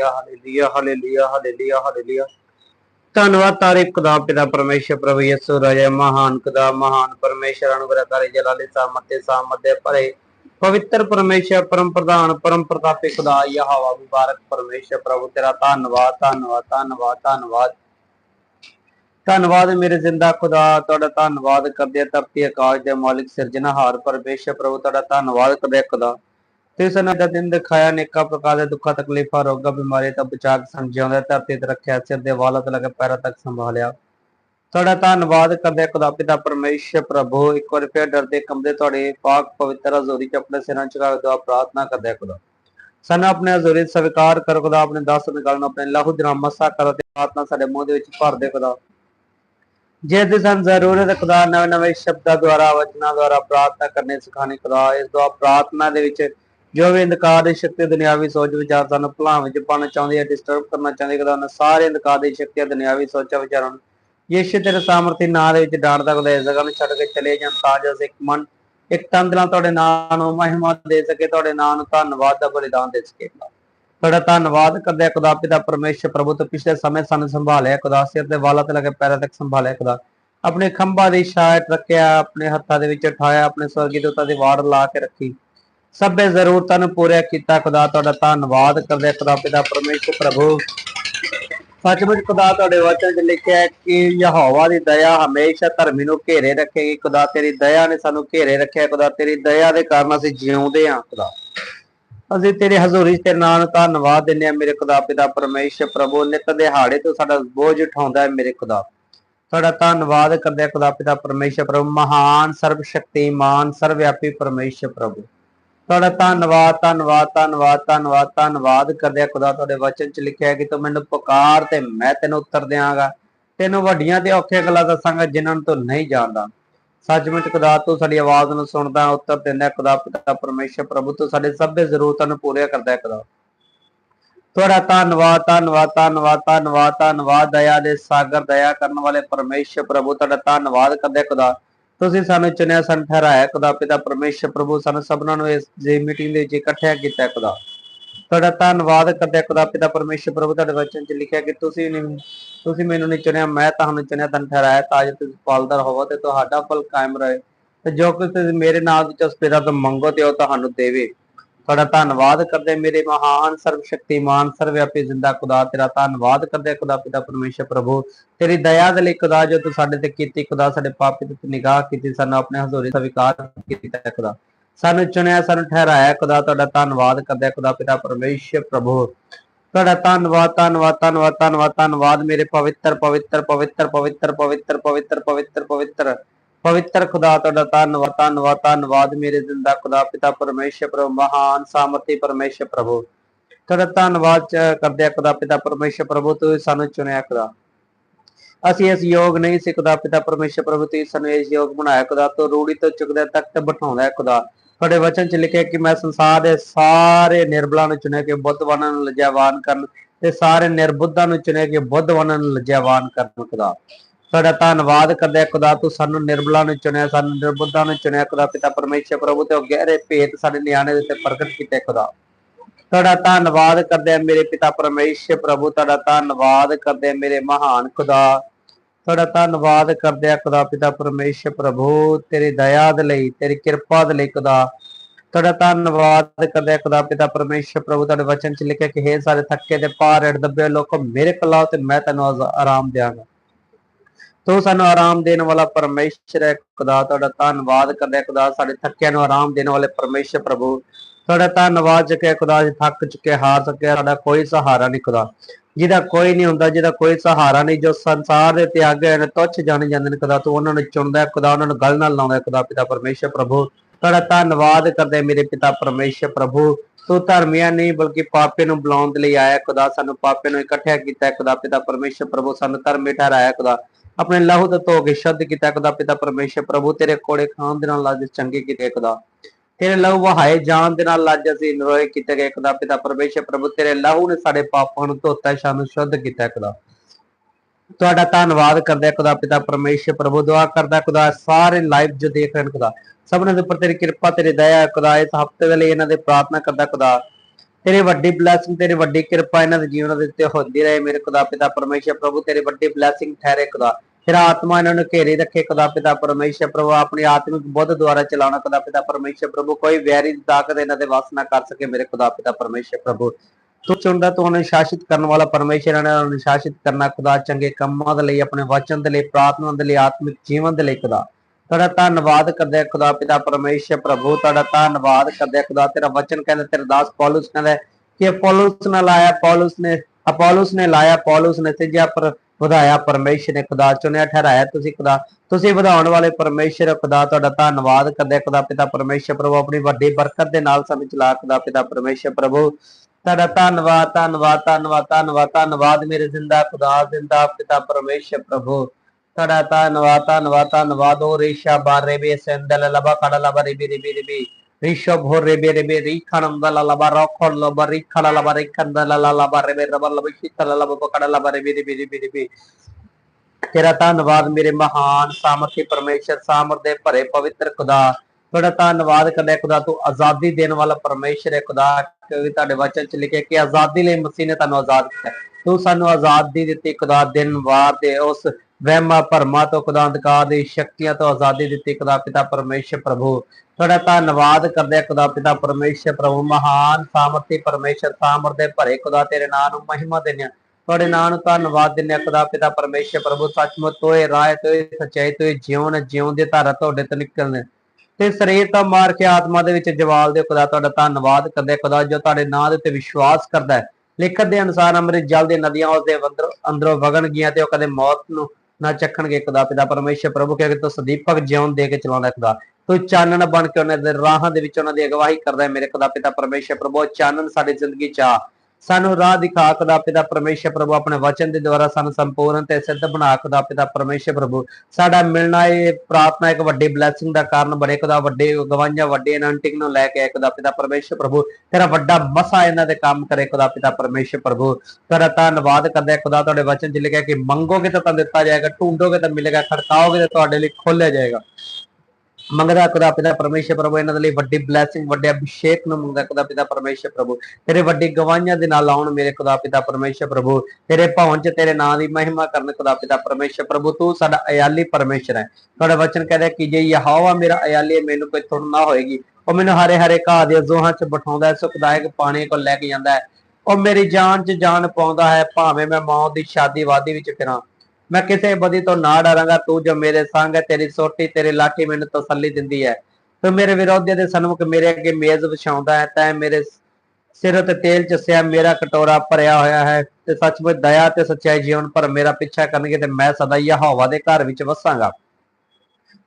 Hallelujah hallelujah hallelujah hallelujah hallelujah ਧੰਨਵਾਦ ਤਾਰੇ ਖੁਦਾ ਪਿਤਾ ਪਰਮੇਸ਼ਰ ਪ੍ਰਭੂ ਯਿਸੂ, ਰਾਜਾ ਮਹਾਨ ਖੁਦਾ, ਮਹਾਨ ਪਰਮੇਸ਼ਰ ਅਨੁਗ੍ਰਹਕਾਰੀ ਜਲਾਲੇ ਸਾਮਤ ਤੇ ਸਾਮਤ ਦੇ ਭਰੇ ਪਵਿੱਤਰ ਪਰਮੇਸ਼ਰ, ਪਰਮ ਪ੍ਰਧਾਨ, ਪਰਮ ਪ੍ਰਤਾਪੇ ਖੁਦਾ ਯਹਵਾ ਮੁਬਾਰਕ ਪਰਮੇਸ਼ਰ ਪ੍ਰਭੂ, ਤੇਰਾ ਧੰਨਵਾਦ ਧੰਨਵਾਦ ਧੰਨਵਾਦ ਧੰਨਵਾਦ। ਧੰਨਵਾਦ ਮੇਰੇ ਜ਼ਿੰਦਾ ਖੁਦਾ, ਤੁਹਾਡਾ ਧੰਨਵਾਦ ਕਰਦੇ ਹਾਂ ਧਰਤੀ, ਆਕਾਸ਼ ਦੇ ਮਾਲਿਕ, ਸਿਰਜਣਹਾਰ ਪਰਮੇਸ਼ਰ ਪ੍ਰਭੂ, ਤੁਹਾਡਾ ਧੰਨਵਾਦ ਕਰਦੇ ਹਾਂ ਖੁਦਾ। ਤੇ ਸਨ ਦਾ ਦਿਨ ਦਿਖਾਇਆ, ਨੇਕਾਂ ਪ੍ਰਕਾਰ ਦੇ ਦੁੱਖਾਂ, ਤਕਲੀਫਾਂ, ਰੋਗਾਂ ਬਿਮਾਰੀ ਤੋਂ ਬਚਾ ਕੇ ਸਮਝਾਉਂਦਾ ਧਰਤੀ ਤੇ ਰੱਖਿਆ, ਸਿਰ ਦੇ ਵਾਲਾਂ ਤੋਂ ਲੈ ਪੈਰਾਂ ਤੱਕ ਸੰਭਾਲਿਆ। ਤੁਹਾਡਾ ਧੰਨਵਾਦ ਕਰਦੇ ਖੁਦਾ ਪਿਤਾ ਪਰਮੇਸ਼ਰ, ਪ੍ਰਭੂ, ਇੱਕ ਵਾਰ ਫਿਰ ਡਰਦੇ ਕੰਬਦੇ ਤੁਹਾਡੇ ਪਾਕ ਪਵਿੱਤਰ ਹਜ਼ੂਰੀ ਚ ਆਪਣੇ ਸਿਰਾਂ ਝੁਕਾ ਕੇ ਦੁਆ ਪ੍ਰਾਰਥਨਾ ਕਰਦੇ ਖੁਦਾ। ਸਾਨੂੰ ਆਪਣੇ ਹਜ਼ੂਰੀ ਸਵੀਕਾਰ ਕਰ ਖੁਦਾ। ਆਪਣੇ ਦਾਸ ਦੀ ਗੱਲ ਨੂੰ ਆਪਣੇ ਲਹੂ ਦੇ ਮਸਾ ਕਰ ਤੇ ਪ੍ਰਾਰਥਨਾ ਸਾਡੇ ਮੂੰਹ ਦੇ ਵਿੱਚ ਭਰ ਦੇ ਖੁਦਾ। ਜੇ ਤੇ ਸਾਨੂੰ ਜ਼ਰੂਰਤ ਖੁਦਾ ਨਵੇਂ ਨਵੇਂ ਸ਼ਬਦਾਂ ਦੁਆਰਾ, ਵਚਨਾਂ ਦੁਆਰਾ ਪ੍ਰਾਰਥਨਾ ਕਰਨੀ ਸਿਖਾਣੀ ਖੁਦਾ। ਇਸ ਦੁਆ ਪ੍ਰਾਰਥਨਾ ਦੇ ਵਿੱਚ ਜੋ ਵੀ ਅੰਧਕਾਰ ਦੀ ਸ਼ਕਤੀ ਦੁਨਿਆਵੀ ਸੋਚ ਵਿਚਾਰ ਸਾਨੂੰ ਭੁਲਾਂ ਵਿੱਚ ਪਾਉਣਾ ਚਾਹੁੰਦੀ ਹੈ ਡਿਸਟਰਬ ਕਰਨਾ ਚਾਹੁੰਦੀ ਹੈ ਉਹਨਾਂ ਸਾਰੇ ਅੰਧਕਾਰ ਦੀ ਸ਼ਕਤੀਆਂ ਦੁਨਿਆਵੀ ਸੋਚਾਂ ਵਿਚਾਰਾਂ ਨੂੰ। ਯਿਸੂ ਤੇਰੇ ਸਾਮਰਥੀ ਨਾਂ ਦੇ ਵਿੱਚ ਡਾਂਟਦਾ ਖੁਦਾ ਇਸ ਜਗ੍ਹਾ ਨੂੰ ਛੱਡ ਕੇ ਚਲੇ ਜਾਣ ਤਾਂ ਜੋ ਇੱਕ ਮਨ, ਇੱਕ ਤਨ ਦੇ ਤੁਹਾਡੇ ਨਾਂ ਨੂੰ ਮਹਿਮਾ ਦੇ ਸਕੇ, ਤੁਹਾਡੇ ਨਾਂ ਨੂੰ ਧੰਨਵਾਦ ਦਾ ਬਲੀਦਾਨ ਦੇ ਸਕੇ। ਤੁਹਾਡਾ ਧੰਨਵਾਦ ਕਰਦੇ ਹਾਂ ਖੁਦਾ ਪਿਤਾ ਪਰਮੇਸ਼ਰ ਪ੍ਰਭੂ ਤੋਂ ਪਿਛਲੇ ਸਮੇਂ ਸਾਨੂੰ ਸੰਭਾਲਿਆ, ਖੁਦਾ ਸਿਰ ਦੇ ਵਾਲਾ ਤੇ ਲੈ ਪੈਰਾਂ ਤੱਕ ਸੰਭਾਲਿਆ, ਖੁਦਾ। ਆਪਣੇ ਖੰਭਾਂ ਦੀ ਛਾਇਟ ਰੱਖਿਆ, ਆਪਣੇ ਹੱਥਾਂ ਦੇ ਵਿੱਚ ਉਠਾਇਆ, ਆਪਣੇ ਸਵਰਗੀ ਦੂਤਾਂ ਦੀ ਵਾੜ ਲਾ ਕੇ ਰੱਖੀ। ਸਭੇ ਜ਼ਰੂਰਤਾਂ ਨੂੰ ਪੂਰਾ ਕੀਤਾ। ਖੁਦਾ ਤੁਹਾਡਾ ਧੰਨਵਾਦ ਕਰਦੇ ਹਾਂ। ਖੁਦਾ ਪਿਤਾ ਪਰਮੇਸ਼ਰ, ਪ੍ਰਭੂ। ਸੱਚਮੁੱਚ ਖੁਦਾ ਤੁਹਾਡੇ ਵਚਨ 'ਚ ਲਿਖਿਆ ਹੈ ਕਿ ਯਹੋਵਾ ਦੀ ਦਇਆ ਹਮੇਸ਼ਾ ਧਰਮੀ ਨੂੰ ਘੇਰੇ ਰੱਖੇਗੀ। ਖੁਦਾ ਤੇਰੀ ਦਇਆ ਨੇ ਸਾਨੂੰ ਘੇਰੇ ਰੱਖਿਆ। ਖੁਦਾ ਤੇਰੀ ਦਇਆ ਦੇ ਕਾਰਨ ਅਸੀਂ ਜਿਉਂਦੇ ਹਾਂ ਖੁਦਾ। ਅਸੀਂ ਤੇਰੇ ਹਜ਼ੂਰੀ ਤੇ ਤੇਰੇ ਨਾਲ ਧੰਨਵਾਦ ਦਿੰਦੇ ਹਾਂ। ਮੇਰੇ ਖੁਦਾ ਪਿਤਾ ਪਰਮੇਸ਼ਰ, ਪ੍ਰਭੂ, ਨਿਤ ਦਿਹਾੜੇ ਤੋਂ ਸਾਡਾ ਬੋਝ ਉਠਾਉਂਦਾ ਹੈ ਮੇਰੇ ਖੁਦਾ। ਤੁਹਾਡਾ ਧੰਨਵਾਦ ਕਰਦੇ ਹਾਂ। ਖੁਦਾ ਪਿਤਾ ਪਰਮੇਸ਼ਰ, ਪ੍ਰਭੂ। ਮਹਾਨ ਸਰਬ ਸ਼ਕਤੀਮਾਨ ਸਰਵਿਆਪੀ ਪਰਮੇਸ਼ਰ, ਪ੍ਰਭੂ। ਤੁਹਾਡਾ ਧੰਨਵਾਦ ਧੰਨਵਾਦ ਧੰਨਵਾਦ ਧੰਨਵਾਦ ਧੰਨਵਾਦ ਕਰਦੇ ਖੁਦਾ ਤੁਹਾਡੇ ਵਚਨ 'ਚ ਲਿਖਿਆ ਹੈ ਕਿ ਤੂੰ ਮੈਨੂੰ ਪੁਕਾਰ ਤੇ ਮੈਂ ਤੈਨੂੰ ਉੱਤਰ ਦਿਆਂਗਾ। ਤੈਨੂੰ ਵੱਡੀਆਂ ਤੇ ਔਖੀਆਂ ਗੱਲਾਂ ਦੱਸਾਂਗਾ ਜਿਨ੍ਹਾਂ ਨੂੰ ਤੂੰ ਨਹੀਂ ਜਾਣਦਾ। ਸੱਚਮੁੱਚ ਖੁਦਾ, ਤੂੰ ਸਾਡੀ ਆਵਾਜ਼ ਨੂੰ ਸੁਣਦਾ, ਉੱਤਰ ਦਿੰਦਾ ਖੁਦਾ, ਪਿਤਾ, ਪਰਮੇਸ਼ਰ, ਪ੍ਰਭੂ, ਤੂੰ ਸਾਡੇ ਸਭ ਜ਼ਰੂਰਤਾਂ ਨੂੰ ਪੂਰੀਆਂ ਕਰਦਾ ਹੈ ਖੁਦਾ। ਤੁਹਾਡਾ ਧੰਨਵਾਦ ਧੰਨਵਾਦ ਧੰਨਵਾਦ ਧੰਨਵਾਦ ਧੰਨਵਾਦ, ਦਇਆ ਦੇ ਸਾਗਰ, ਦਇਆ ਕਰਨ ਵਾਲੇ ਪਰਮੇਸ਼ਰ, ਪ੍ਰਭੂ, ਤੁਹਾਡਾ ਧੰਨਵਾਦ ਕਰਦੇ ਖੁਦਾ। ਤੁਸੀਂ ਸਾਨੂੰ ਚੁਣਿਆ ਸਾਨੂੰ, ਠਹਿਰਾਇਆ ਖੁਦਾ ਪਿਤਾ ਪਰਮੇਸ਼ਰ ਪ੍ਰਭੂ ਸਾਨੂੰ, ਸਭਨਾਂ ਨੂੰ ਇਸ ਜੀ ਮੀਟਿੰਗ ਦੇ ਵਿੱਚ ਇਕੱਠਿਆ ਕੀਤਾ ਖੁਦਾ ਤੁਹਾਡਾ ਧੰਨਵਾਦ ਕਰਦੇ ਖੁਦਾ ਪਿਤਾ ਪਰਮੇਸ਼ਰ ਪ੍ਰਭੂ ਤੁਹਾਡੇ ਵਚਨ 'ਚ ਲਿਖਿਆ ਕਿ ਤੁਸੀਂ ਨਹੀਂ, ਤੁਸੀਂ ਮੈਨੂੰ ਨਹੀਂ ਚੁਣਿਆ, ਮੈਂ ਤੁਹਾਨੂੰ ਚੁਣਿਆ, ਤੁਹਾਨੂੰ ਠਹਿਰਾਇਆ ਤਾਂ ਜੋ ਤੁਸੀਂ ਫਲਦਾਰ ਹੋਵੋ ਤੇ ਤੁਹਾਡਾ ਫਲ ਕਾਇਮ ਰਹੇ। ਤੇ ਜੋ ਕੁਝ ਤੁਸੀਂ ਮੇਰੇ ਨਾਮ ਵਿੱਚ ਉਸ ਪਿਤਾ ਤੋਂ ਮੰਗੋ, ਤੇ ਉਹ ਤੁਹਾਨੂੰ ਦੇਵੇ। ਤੁਹਾਡਾ ਧੰਨਵਾਦ ਕਰਦੇ ਮੇਰੇ ਮਹਾਨ ਸਰਵ ਸ਼ਕਤੀਮਾਨ ਸਰਵਿਆਪੀ ਜ਼ਿੰਦਾ ਖੁਦਾ, ਤੇਰਾ ਧੰਨਵਾਦ ਕਰਦੇ ਖੁਦਾ ਪਿਤਾ ਪਰਮੇਸ਼ਰ ਪ੍ਰਭੂ। ਤੇਰੀ ਦਇਆ ਦੇ ਲਈ ਖੁਦਾ, ਜੋ ਤੂੰ ਸਾਡੇ ਤੇ ਕੀਤੀ, ਖੁਦਾ ਸਾਡੇ ਪਾਪੀ ਤੇ ਨਿਗਾਹ ਕੀਤੀ, ਸਾਨੂੰ ਆਪਣੇ ਹਜ਼ੂਰੀ ਸਵੀਕਾਰ ਕੀਤਾ ਖੁਦਾ। ਸਾਨੂੰ ਚੁਣਿਆ, ਸਾਨੂੰ ਠਹਿਰਾਇਆ ਖੁਦਾ, ਤੁਹਾਡਾ ਧੰਨਵਾਦ ਕਰਦੇ ਖੁਦਾ ਪਿਤਾ ਪਰਮੇਸ਼ਰ ਪ੍ਰਭੂ। ਤੁਹਾਡਾ ਧੰਨਵਾਦ ਧੰਨਵਾਦ ਧੰਨਵਾਦ ਧੰਨਵਾਦ ਧੰਨਵਾਦ ਮੇਰੇ ਪਵਿੱਤਰ ਪਵਿੱਤਰ ਪਵਿੱਤਰ ਪਵਿੱਤਰ ਪਵਿੱਤਰ ਪਵਿੱਤਰ ਪਵਿੱਤਰ ਪਵਿੱਤਰ। ਪਵਿੱਤਰ ਖੁਦਾ ਤੁਹਾਡਾ ਧੰਨਵਾਦ ਧੰਨਵਾਦ ਧੰਨਵਾਦ। ਮੇਰੇ ਜ਼ਿੰਦਾ ਖੁਦਾ ਪਿਤਾ ਪਰਮੇਸ਼ਰ ਪ੍ਰਭੂ, ਮਹਾਨ, ਸਾਮਰਥੀ ਪਰਮੇਸ਼ਰ ਪ੍ਰਭੂ। ਤੁਹਾਡਾ ਧੰਨਵਾਦ ਕਰਦੇ ਆ ਖੁਦਾ ਪਿਤਾ ਪਰਮੇਸ਼ਰ ਪ੍ਰਭੂ ਤੂੰ ਸਾਨੂੰ ਚੁਣਿਆ ਖੁਦਾ। ਅਸੀਂ ਇਸ ਯੋਗ ਨਹੀਂ ਸੀ ਖੁਦਾ ਪਿਤਾ ਪਰਮੇਸ਼ਰ ਪ੍ਰਭੂ ਤੂੰ ਸਾਨੂੰ ਇਸ ਯੋਗ ਬਣਾਇਆ ਖੁਦਾ, ਤੂੰ ਰੂੜੀ ਤੋਂ ਚੁੱਕਦਾ ਤੱਕ ਬਿਠਾਉਂਦਾ ਖੁਦਾ। ਤੁਹਾਡੇ ਵਚਨ ਚ ਲਿਖਿਆ ਕਿ ਮੈਂ ਸੰਸਾਰ ਦੇ ਸਾਰੇ ਨਿਰਬਲਾਂ ਨੂੰ ਚੁਣਿਆ ਕਿ ਬੁੱਧਵਾਨਾਂ ਨੂੰ ਲਜਾਵਾਨ ਕਰਨ ਤੇ ਸਾਰੇ ਨਿਰਬੁੱਧਾਂ ਨੂੰ ਚੁਣਿਆ ਕਿ ਬੁੱਧਵਾਨਾਂ ਨੂੰ ਲਜਾਵਾਨ ਕਰਨ ਖੁਦਾ। ਤੁਹਾਡਾ ਧੰਨਵਾਦ ਕਰਦੇ ਹਾਂ। ਖੁਦਾ ਤੂੰ ਸਾਨੂੰ ਨਿਰਮਲਾ ਨੂੰ ਚੁਣਿਆ, ਸਾਨੂੰ ਨਿਰਬੁੱਧਾਂ ਨੂੰ ਚੁਣਿਆ। ਖੁਦਾ ਪਿਤਾ ਪਰਮੇਸ਼ਰ ਪ੍ਰਭੂ ਤੇ ਉਹ ਗਹਿਰੇ ਭੇਤ ਸਾਡੇ ਨਿਆਣੇ ਦੇ ਉੱਤੇ ਪ੍ਰਗਟ ਕੀਤੇ ਖੁਦਾ। ਤੁਹਾਡਾ ਧੰਨਵਾਦ ਕਰਦੇ ਆ ਮੇਰੇ ਪਿਤਾ ਪਰਮੇਸ਼ਰ ਪ੍ਰਭੂ, ਤੁਹਾਡਾ ਧੰਨਵਾਦ ਕਰਦੇ ਹਾਂ ਮੇਰੇ ਮਹਾਨ ਖੁਦਾ। ਤੁਹਾਡਾ ਧੰਨਵਾਦ ਕਰਦੇ ਆ ਖੁਦਾ ਪਿਤਾ ਪਰਮੇਸ਼ਰ ਪ੍ਰਭੂ, ਤੇਰੀ ਦਇਆ ਦੇ ਲਈ, ਤੇਰੀ ਕਿਰਪਾ ਦੇ ਲਈ ਖੁਦਾ। ਤੁਹਾਡਾ ਧੰਨਵਾਦ ਕਰਦੇ ਆ ਖੁਦਾ ਪਿਤਾ ਪਰਮੇਸ਼ਰ ਪ੍ਰਭੂ, ਤੁਹਾਡੇ ਵਚਨ ਚ ਲਿਖਿਆ ਕਿ ਹੇ ਸਾਰੇ ਥੱਕੇ ਤੇ ਭਾਰ ਦੱਬੇ ਲੋਕੋ, ਮੇਰੇ ਕੋਲ ਆਓ ਤੇ ਮੈਂ ਤੈਨੂੰ ਆਰਾਮ ਦਿਆਂਗਾ। ਤੂੰ ਸਾਨੂੰ ਆਰਾਮ ਦੇਣ ਵਾਲਾ ਪਰਮੇਸ਼ਰ ਹੈ ਖੁਦਾ ਤੁਹਾਡਾ ਧੰਨਵਾਦ ਕਰਦੇ ਹਾਂ ਖੁਦਾ ਸਾਡੇ ਥੱਕਿਆਂ ਨੂੰ ਆਰਾਮ ਦੇਣ ਵਾਲੇ ਪਰਮੇਸ਼ਰ ਪ੍ਰਭੂ। ਤੁਹਾਡਾ ਧੰਨਵਾਦ ਜਕੇ ਖੁਦਾ ਜੀ ਥੱਕ ਚੁੱਕੇ ਹਾਰ ਸਕਿਆ ਸਾਡਾ ਕੋਈ ਸਹਾਰਾ ਨਹੀਂ ਖੁਦਾ। ਜਿਹਦਾ ਕੋਈ ਨਹੀਂ ਹੁੰਦਾ ਜਿਹਦਾ ਕੋਈ ਸਹਾਰਾ ਨਹੀਂ ਜੋ ਸੰਸਾਰ ਦੇ ਤਿਆਗੇ ਨੇ ਤੁੱਛ ਜਾਣੇ ਜਾਂਦੇ ਨੇ ਖੁਦਾ ਤੂੰ ਉਹਨਾਂ ਨੂੰ ਚੁਣਦਾ ਹੈ, ਖੁਦਾ ਉਹਨਾਂ ਨੂੰ ਗਲ ਨਾਲ ਲਾਉਂਦਾ ਹੈ, ਖੁਦਾ ਪਿਤਾ ਪਰਮੇਸ਼ਰ ਪ੍ਰਭੂ। ਤੁਹਾਡਾ ਧੰਨਵਾਦ ਕਰਦੇ ਮੇਰੇ ਪਿਤਾ ਪਰਮੇਸ਼ਰ ਪ੍ਰਭੂ। ਤੂੰ ਧਰਮੀਆਂ ਨਹੀਂ ਬਲਕਿ ਪਾਪੇ ਨੂੰ ਬੁਲਾਉਣ ਦੇ ਲਈ ਆਇਆ ਖੁਦਾ ਸਾਨੂੰ ਪਾਪੇ ਨੂੰ ਇਕੱਠਿਆ ਕੀਤਾ ਹੈ, ਖੁਦਾ ਪਿਤਾ ਪਰਮੇਸ਼ਰ ਪ੍ਰਭੂ ਸਾਨੂੰ ਧਰਮੀ ਠਹਿਰਾਇਆ ਖੁਦਾ। ਆਪਣੇ ਲਹੂ ਤੋਂ ਧੋ ਕੇ ਸ਼ੁੱਧ ਕੀਤਾ ਖੁਦਾ ਪਿਤਾ ਪਰਮੇਸ਼ਰ ਪ੍ਰਭੂ ਤੇਰੇ ਕੋੜੇ ਖਾਣ ਦੇ ਨਾਲ ਲੱਜ ਚੰਗੇ ਕੀਤੇ ਖੁਦਾ ਤੇਰੇ ਲਹੂ ਵਹਾਏ ਜਾਣ ਦੇ ਨਾਲ ਲੱਜ ਅਸੀਂ ਨਰੋਏ ਕੀਤੇ ਗਏ ਖੁਦਾ ਪਿਤਾ ਪਰਮੇਸ਼ਰ ਪ੍ਰਭੂ ਤੇਰੇ ਲਹੂ ਨੇ ਸਾਡੇ ਪਾਪਾਂ ਨੂੰ ਧੋਤਾ ਹੈ, ਸਾਨੂੰ ਸ਼ੁੱਧ ਕੀਤਾ ਹੈ ਖੁਦਾ ਤੁਹਾਡਾ ਧੰਨਵਾਦ ਕਰਦੇ ਹਾਂ ਖੁਦਾ ਪਿਤਾ ਪਰਮੇਸ਼ਰ ਪ੍ਰਭੂ ਦੁਆ ਕਰਦਾ ਖੁਦਾ ਸਾਰੇ ਲਾਈਵ ਜੋ ਦੇਖ ਰਹੇ ਨੇ ਖੁਦਾ ਸਭਨਾਂ ਦੇ ਉੱਪਰ ਤੇਰੀ ਕਿਰਪਾ ਤੇਰੀ ਦਇਆ ਖੁਦਾ ਇਸ ਹਫ਼ਤੇ ਦੇ ਲਈ ਇਹਨਾਂ ਦੇ ਪ੍ਰਾਰਥਨਾ ਕਰਦਾ ਖੁਦਾ ਤੇਰੀ ਵੱਡੀ ਬਲੇਸਿੰਗ ਤੇਰੀ ਵੱਡੀ ਕਿਰਪਾ ਇਹਨਾਂ ਦੇ ਜੀਵਨਾਂ ਦੇ ਉੱਤੇ ਹੁੰਦੀ ਰਹੇ। ਮੇਰੇ ਖੁਦਾ ਪਿਤਾ ਪਰਮੇਸ਼ਰ ਪ੍ਰਭੂ, ਤੇਰੀ ਵੱਡੀ ਬਲੇਸਿੰਗ ਠਹਿਰੇ ਖੁਦਾ। ਤੇਰਾ ਆਤਮਾ ਇਹਨਾਂ ਨੂੰ ਘੇਰੇ ਰੱਖੇ ਖੁਦਾ ਪਿਤਾ ਪਰਮੇਸ਼ਰ ਪ੍ਰਭੂ। ਆਪਣੀ ਆਤਮਿਕ ਬੁੱਧ ਦੁਆਰਾ ਚਲਾਉਣਾ ਖੁਦਾ ਪਿਤਾ ਪਰਮੇਸ਼ਰ ਪ੍ਰਭੂ। ਕੋਈ ਵੈਰੀ ਦੀ ਤਾਕਤ ਇਹਨਾਂ ਦੇ ਵਸ ਨਾ ਕਰ ਸਕੇ ਮੇਰੇ ਖੁਦਾ ਪਿਤਾ ਪਰਮੇਸ਼ਰ ਪ੍ਰਭੂ। ਤੂੰ ਚੁਣਦਾ ਤੁਹਾਨੂੰ ਅਨੁਸ਼ਾਸਿਤ ਕਰਨ ਵਾਲਾ ਪਰਮੇਸ਼ਰ ਨੇ ਅਨੁਸ਼ਾਸਿਤ ਕਰਨਾ ਖੁਦਾ ਚੰਗੇ ਕੰਮਾਂ ਦੇ ਲਈ, ਆਪਣੇ ਵਚਨ ਦੇ ਲਈ, ਪ੍ਰਾਰਥਨਾ ਦੇ ਲਈ, ਆਤਮਿਕ ਜੀਵਨ ਦੇ ਲਈ ਖੁਦਾ। ਤੁਹਾਡਾ ਧੰਨਵਾਦ ਕਰਦੇ ਹਾਂ ਖੁਦਾ ਪਿਤਾ ਪਰਮੇਸ਼ਰ ਪ੍ਰਭੂ, ਤੁਹਾਡਾ ਧੰਨਵਾਦ ਕਰਦੇ ਹਾਂ ਖੁਦਾ ਤੇਰਾ ਵਚਨ ਕਹਿੰਦਾ, ਤੇਰਾ ਦਾਸ ਪੌਲੁਸ ਕਹਿੰਦਾ ਕਿ ਪੌਲੁਸ ਨੇ ਲਾਇਆ ਪੌਲੁਸ ਨੇ, ਅਪੌਲੁਸ ਨੇ ਲਾਇਆ ਪੌਲੁਸ ਨੇ ਸਿਜਿਆ ਪਰ ਵਧਾਇਆ, ਪਰਮੇਸ਼ਰ ਨੇ ਖੁਦਾ ਚੁਣਿਆ, ਠਹਿਰਾਇਆ ਤੁਸੀਂ ਖੁਦਾ, ਤੁਸੀਂ ਵਧਾਉਣ ਵਾਲੇ ਪਰਮੇਸ਼ਰ ਖੁਦਾ, ਤੁਹਾਡਾ ਧੰਨਵਾਦ ਕਰਦੇ ਖੁਦਾ ਪਿਤਾ ਪਰਮੇਸ਼ਰ ਪ੍ਰਭੂ, ਆਪਣੀ ਵੱਡੀ ਬਰਕਤ ਦੇ ਨਾਲ ਸਾਨੂੰ ਚਲਾ ਖੁਦਾ ਪਿਤਾ ਪਰਮੇਸ਼ਰ ਪ੍ਰਭੂ। ਤੁਹਾਡਾ ਧੰਨਵਾਦ ਧੰਨਵਾਦ ਧੰਨਵਾਦ ਧੰਨਵਾਦ ਧੰਨਵਾਦ ਮੇਰੇ ਜ਼ਿੰਦਾ, ਖੁਦਾ ਜ਼ਿੰਦਾ, ਪਿਤਾ ਪਰਮੇਸ਼ਰ ਪ੍ਰਭੂ। ਤੁਹਾਡਾ ਧੰਨਵਾਦ ਧੰਨਵਾਦ ਧੰਨਵਾਦ ਉਹ ਰੇਸ਼ਾ ਬਾਰੇ ਬੇ ਸੰਦਲ ਲਬਾ ਕੜਾ ਲਬਾ ਰਿਬੀ ਰਿਬੀ ਰਿਬੀ ਰੀਸ਼ੋ ਭੋਰ ਰਿਬੀ ਰਿਬੀ ਰੀ ਖਣਮ ਦਲਾ ਲਬਾ ਰੋਖੜ ਲਬਾ ਰੀ ਖੜਾ ਲਬਾ ਰੀ ਖੰਦਲ ਲਾ ਲਬਾ ਰਿਬੀ ਰਬਾ ਲਬਾ ਸ਼ੀਤਲ ਲਬਾ ਤੇਰਾ ਧੰਨਵਾਦ ਮੇਰੇ ਮਹਾਨ ਸਾਮਰਥੀ ਪਰਮੇਸ਼ਰ, ਸਾਮਰ ਦੇ ਭਰੇ ਪਵਿੱਤਰ ਖੁਦਾ। ਤੁਹਾਡਾ ਧੰਨਵਾਦ ਕਰਦੇ ਖੁਦਾ, ਤੂੰ ਆਜ਼ਾਦੀ ਦੇਣ ਵਾਲਾ ਪਰਮੇਸ਼ਰ ਹੈ ਖੁਦਾ। ਕਿਉਂਕਿ ਤੁਹਾਡੇ ਵਚਨ ਚ ਲਿਖਿਆ ਕਿ ਆਜ਼ਾਦੀ ਲਈ ਮਸੀਹ ਨੇ ਤੁਹਾਨੂੰ ਆਜ਼ਾਦ ਕੀਤਾ। ਤੂੰ ਸਾਨੂੰ ਆਜ਼ਾਦੀ ਦਿੱਤੀ ਖੁਦਾ, ਦਿਨ, ਵਾਰ ਦੇ ਉਸ ਵਹਿਮਾਂ, ਭਰਮਾਂ ਤੋਂ ਖੁਦਾ ਅੰਧਕਾਰ ਦੀ ਸ਼ਕਤੀਆਂ ਤੋਂ ਆਜ਼ਾਦੀ ਦਿੱਤੀ ਖੁਦਾ ਪਿਤਾ ਪਰਮੇਸ਼ਰ ਪ੍ਰਭੂ। ਤੁਹਾਡਾ ਧੰਨਵਾਦ ਕਰਦੇ ਖੁਦਾ ਪਿਤਾ ਪਰਮੇਸ਼ਰ ਪ੍ਰਭੂ। ਮਹਾਨ, ਸਾਮਰਥੀ ਪਰਮੇਸ਼ਰ ਸਾਮਰ ਦੇ ਭਰੇ ਖੁਦਾ ਤੇਰੇ ਨਾਮ ਨੂੰ ਮਹਿਮਾ ਦਿੰਦੇ ਤੁਹਾਡੇ ਨਾਮ ਨੂੰ ਧੰਨਵਾਦ ਦਿੰਦੇ ਖੁਦਾ ਪਿਤਾ ਪਰਮੇਸ਼ਰ ਪ੍ਰਭੂ। ਸੱਚਮੁੱਚ ਤੋਏ ਰਾਹ ਤੋਏ ਸੱਚਾਈ ਤੋਏ ਜਿਉਣ ਜਿਉਣ ਦੇ ਧਾਰਾ ਤੁਹਾਡੇ ਤੋਂ ਨਿਕਲਣੇ ਤੇ ਸਰੀਰ ਤਾਂ ਮਾਰ ਕੇ ਆਤਮਾ ਦੇ ਵਿੱਚ ਜਵਾਲ ਦੇ ਖੁਦਾ। ਤੁਹਾਡਾ ਧੰਨਵਾਦ ਕਰਦੇ ਖੁਦਾ ਜੋ ਤੁਹਾਡੇ ਨਾਮ ਦੇ ਉੱਤੇ ਵਿਸ਼ਵਾਸ ਕਰਦਾ ਹੈ। ਲਿਖਤ ਦੇ ਅਨੁਸਾਰ ਅੰਮ੍ਰਿਤ ਜਲ ਦੀਆਂ ਨਦੀਆਂ, ਉਸ ਦੇ ਅੰਦਰੋਂ ਵਗਣ ਗਈਆਂ ਤੇ ਉਹ ਕਦੇ ਮੌਤ ਨੂੰ ਨਾ ਚੱਖਣਗੇ ਖੁਦਾ ਪਿਤਾ ਪਰਮੇਸ਼ਰ ਪ੍ਰਭੂ ਕਿਉਂਕਿ ਤੂੰ ਸਦੀਪਕ ਜਿਉਣ ਦੇ ਕੇ ਚਲਾਉਂਦਾ ਖੁਦਾ ਤੂੰ ਚਾਨਣ ਬਣ ਕੇ ਉਹਨਾਂ ਦੇ ਰਾਹਾਂ ਦੇ ਵਿੱਚ ਉਹਨਾਂ ਦੀ ਅਗਵਾਈ ਕਰਦਾ ਮੇਰੇ ਖੁਦਾ ਪਿਤਾ ਪਰਮੇਸ਼ਰ ਪ੍ਰਭੂ ਚਾਨਣ ਸਾਡੀ ਜ਼ਿੰਦਗੀ ਚ ਆ। ਸਾਨੂੰ ਰਾਹ ਦਿਖਾ ਖੁਦਾ ਪਿਤਾ ਪਰਮੇਸ਼ਰ ਪ੍ਰਭੂ ਆਪਣੇ ਵਚਨ ਦੇ ਦੁਆਰਾ ਸਾਨੂੰ ਸੰਪੂਰਨ ਤੇ ਸਿੱਧ ਬਣਾ ਖੁਦਾ ਪਿਤਾ ਪਰਮੇਸ਼ਰ ਪ੍ਰਭੂ। ਸਾਡਾ ਮਿਲਣਾ ਇਹ ਪ੍ਰਾਰਥਨਾ ਇੱਕ ਵੱਡੀ ਬਲੇਸਿੰਗ ਦਾ ਕਾਰਨ ਬਣੇ ਖੁਦਾ ਵੱਡੇ ਗਵਾਈਆਂ ਵੱਡੇ ਅਨੰਟਿੰਗ ਨੂੰ ਲੈ ਕੇ ਆਏ ਖੁਦਾ ਪਿਤਾ ਪਰਮੇਸ਼ਰ ਪ੍ਰਭੂ। ਤੇਰਾ ਵੱਡਾ ਮਸਾ ਇਹਨਾਂ ਦੇ ਕੰਮ ਕਰੇ ਖੁਦਾ ਪਿਤਾ ਪਰਮੇਸ਼ਰ ਪ੍ਰਭੂ। ਤੇਰਾ ਧੰਨਵਾਦ ਕਰਦੇ ਖੁਦਾ ਤੁਹਾਡੇ ਵਚਨ ਚ ਲਿਖਿਆ ਕਿ ਮੰਗੋਗੇ ਤਾਂ ਤੁਹਾਨੂੰ ਦਿੱਤਾ ਜਾਏਗਾ, ਢੂੰਡੋਗੇ ਤਾਂ ਮਿਲੇਗਾ, ਖੜਕਾਓਗੇ ਤਾਂ ਤੁਹਾਡੇ ਲਈ ਖੋਲਿਆ ਜਾਏਗਾ। ਮੰਗਦਾ ਖੁਦਾ ਪਿਤਾ ਪਰਮੇਸ਼ਰ ਪ੍ਰਭੂ ਇਹਨਾਂ ਦੇ ਲਈ ਵੱਡੀ ਬਲੇਸਿੰਗ ਵੱਡੇ ਅਭਿਸ਼ੇਕ ਨੂੰ ਮੰਗਦਾ ਖੁਦਾ ਪਿਤਾ ਪਰਮੇਸ਼ਰ ਪ੍ਰਭੂ। ਤੇਰੇ ਵੱਡੀ ਗਵਾਹੀਆਂ ਦੇ ਨਾਲ ਆਉਣ ਮੇਰੇ ਖੁਦਾ ਪਿਤਾ ਪਰਮੇਸ਼ਰ ਪ੍ਰਭੂ। ਤੇਰੇ ਭਵਨ ਚ ਤੇਰੇ ਨਾਂ ਦੀ ਮਹਿਮਾ ਕਰਨ ਖੁਦਾ ਪਿਤਾ ਪਰਮੇਸ਼ਰ ਪ੍ਰਭੂ ਤੂੰ ਸਾਡਾ ਅਯਾਲੀ ਪਰਮੇਸ਼ਰ ਹੈ। ਤੁਹਾਡਾ ਵਚਨ ਕਹਿੰਦਾ ਕਿ ਜੇ ਯਹੋਵਾ ਮੇਰਾ ਅਯਾਲੀ ਹੈ, ਮੈਨੂੰ ਕੋਈ ਤੁਰ ਨਾ ਹੋਏਗੀ। ਉਹ ਮੈਨੂੰ ਹਰੇ ਹਰੇ ਘਾਹ ਦੇ ਜ਼ੋਹਾਂ ਚ ਬਿਠਾਉਂਦਾ ਹੈ ਸੁਖਦਾਇਕ ਪਾਣੀ ਕੋਲ ਲੈ ਕੇ ਜਾਂਦਾ ਹੈ। ਉਹ ਮੇਰੀ ਜਾਨ ਚ ਜਾਨ ਪਾਉਂਦਾ ਹੈ ਭਾਵੇਂ ਮੈਂ ਮੌਤ ਦੀ ਸ਼ਾਦੀ ਵਾਦੀ ਵਿੱਚ ਫਿਰਾਂ। ਮੈਂ ਕਿਸੇ ਬਦੀ ਤੋਂ ਨਾ ਡਰਾਂਗਾ, ਤੂੰ ਜੋ ਮੇਰੇ ਸੰਗ ਹੈ, ਤੇਰੀ ਸੋਟੀ, ਤੇਰੇ ਲਾਠੀ ਮੈਨੂੰ ਤਸੱਲੀ ਦਿੰਦੀ ਹੈ। ਤੂੰ ਮੇਰੇ ਵਿਰੋਧੀਆਂ ਦੇ ਸਨਮੁਖ ਮੇਰੇ ਅੱਗੇ ਮੇਜ਼ ਵਿਛਾਉਂਦਾ ਹੈ, ਤੈਂ ਮੇਰੇ ਸਿਰ ਤੇ ਤੇਲ ਚਸਿਆ, ਮੇਰਾ ਕਟੋਰਾ ਭਰਿਆ ਹੋਇਆ ਹੈ ਤੇ ਸੱਚਮੁੱਚ ਦਇਆ ਤੇ ਸੱਚਾਈ ਜੀਵਨ ਪਰ ਮੇਰਾ ਪਿੱਛਾ ਕਰਨਗੇ ਤੇ ਮੈਂ ਸਦਾ ਯਹੋਵਾ ਦੇ ਘਰ ਵਿੱਚ ਵਸਾਂਗਾ।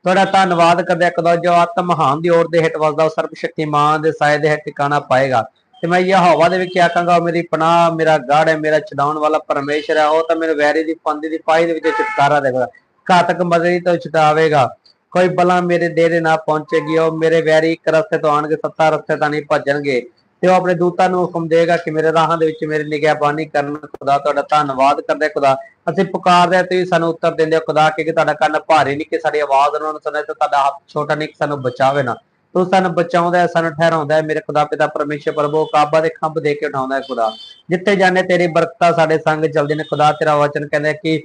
ਤੁਹਾਡਾ ਧੰਨਵਾਦ ਕਰਦੇ ਹਾਂ ਕਦੋਂ ਜੋ ਆਤਮ ਮਹਾਨ ਦੀ ਔਰ ਦੇ ਹੇਠ ਵਸਦਾ, ਉਹ ਸਰਬ ਸ਼ਕਤੀਮਾਨ ਦੇ ਸਾਏ ਦੇ ਹੇਠ ਟਿਕਾਣਾ ਪਾਏਗਾ। ਤੇ ਮੈਂ ਯਹੋਵਾ ਦੇ ਵਿੱਚ ਆਖਾਂਗਾ, ਉਹ ਮੇਰੀ ਪਨਾਹ, ਮੇਰਾ ਗੜ ਹੈ, ਮੇਰਾ ਛਡਾਉਣ ਵਾਲਾ ਪਰਮੇਸ਼ਰ ਹੈ, ਉਹ ਤਾਂ ਮੇਰੇ ਵੈਰੀ ਦੀ ਪੰਦੀ ਦੀ ਪਾਈ ਦੇ ਵਿੱਚ ਛੁਟਕਾਰਾ ਦੇਵੇਗਾ। ਘਾਤਕ ਮਦਰੀ ਤੋਂ ਛੁਡਾਵੇਗਾ ਕੋਈ ਬਲਾ ਮੇਰੇ ਡੇਰੇ ਨਾ ਪਹੁੰਚੇਗੀ, ਉਹ ਮੇਰੇ ਵੈਰੀ ਇੱਕ ਰਸਤੇ ਤੋਂ ਆਣਗੇ ਸੱਤਾ ਰਸਤੇ ਤਾਂ ਨਹੀਂ ਭੱਜਣਗੇ। ਤੇ ਉਹ ਆਪਣੇ ਦੂਤਾਂ ਨੂੰ ਹੁਕਮ ਦੇਗਾ ਕਿ ਮੇਰੇ ਰਾਹਾਂ ਦੇ ਵਿੱਚ ਮੇਰੀ ਨਿਗਹਿਬਾਨੀ ਕਰਨ, ਖੁਦਾ ਤੁਹਾਡਾ ਧੰਨਵਾਦ ਕਰਦੇ, ਖੁਦਾ, ਅਸੀਂ ਪੁਕਾਰਦੇ ਹਾਂ, ਤੁਸੀਂ ਸਾਨੂੰ ਉੱਤਰ ਦਿੰਦੇ ਹੋ, ਖੁਦਾ, ਕਿ ਤੁਹਾਡਾ ਕੰਨ ਭਾਰੀ ਨਹੀਂ, ਕਿ ਸਾਡੀ ਆਵਾਜ਼ ਉਹਨਾਂ ਨੂੰ ਸੁਣੇ, ਤੇ ਤੁਹਾਡਾ ਹੱਥ ਛੋਟਾ ਨਹੀਂ, ਕਿ ਸਾਨੂੰ ਬਚਾਵੇ ਨਾ। ਤੂੰ ਸਾਨੂੰ ਬਚਾਉਂਦਾ ਹੈ ਸਾਨੂੰ ਠਹਿਰਾਉਂਦਾ ਹੈ ਮੇਰੇ ਖੁਦਾ ਪਿਤਾ ਪਰਮੇਸ਼ਰ ਪ੍ਰਭੂ ਕਾਬਾ ਦੇ ਖੰਭ ਦੇ ਕੇ ਉਠਾਉਂਦਾ ਹੈ ਖੁਦਾ। ਜਿੱਥੇ ਜਾਣੇ ਤੇਰੀ ਬਰਕਤਾਂ ਸਾਡੇ ਸੰਗ ਚੱਲਦੀ ਨੇ। ਖੁਦਾ ਤੇਰਾ ਵਚਨ ਕਹਿੰਦਾ ਕਿ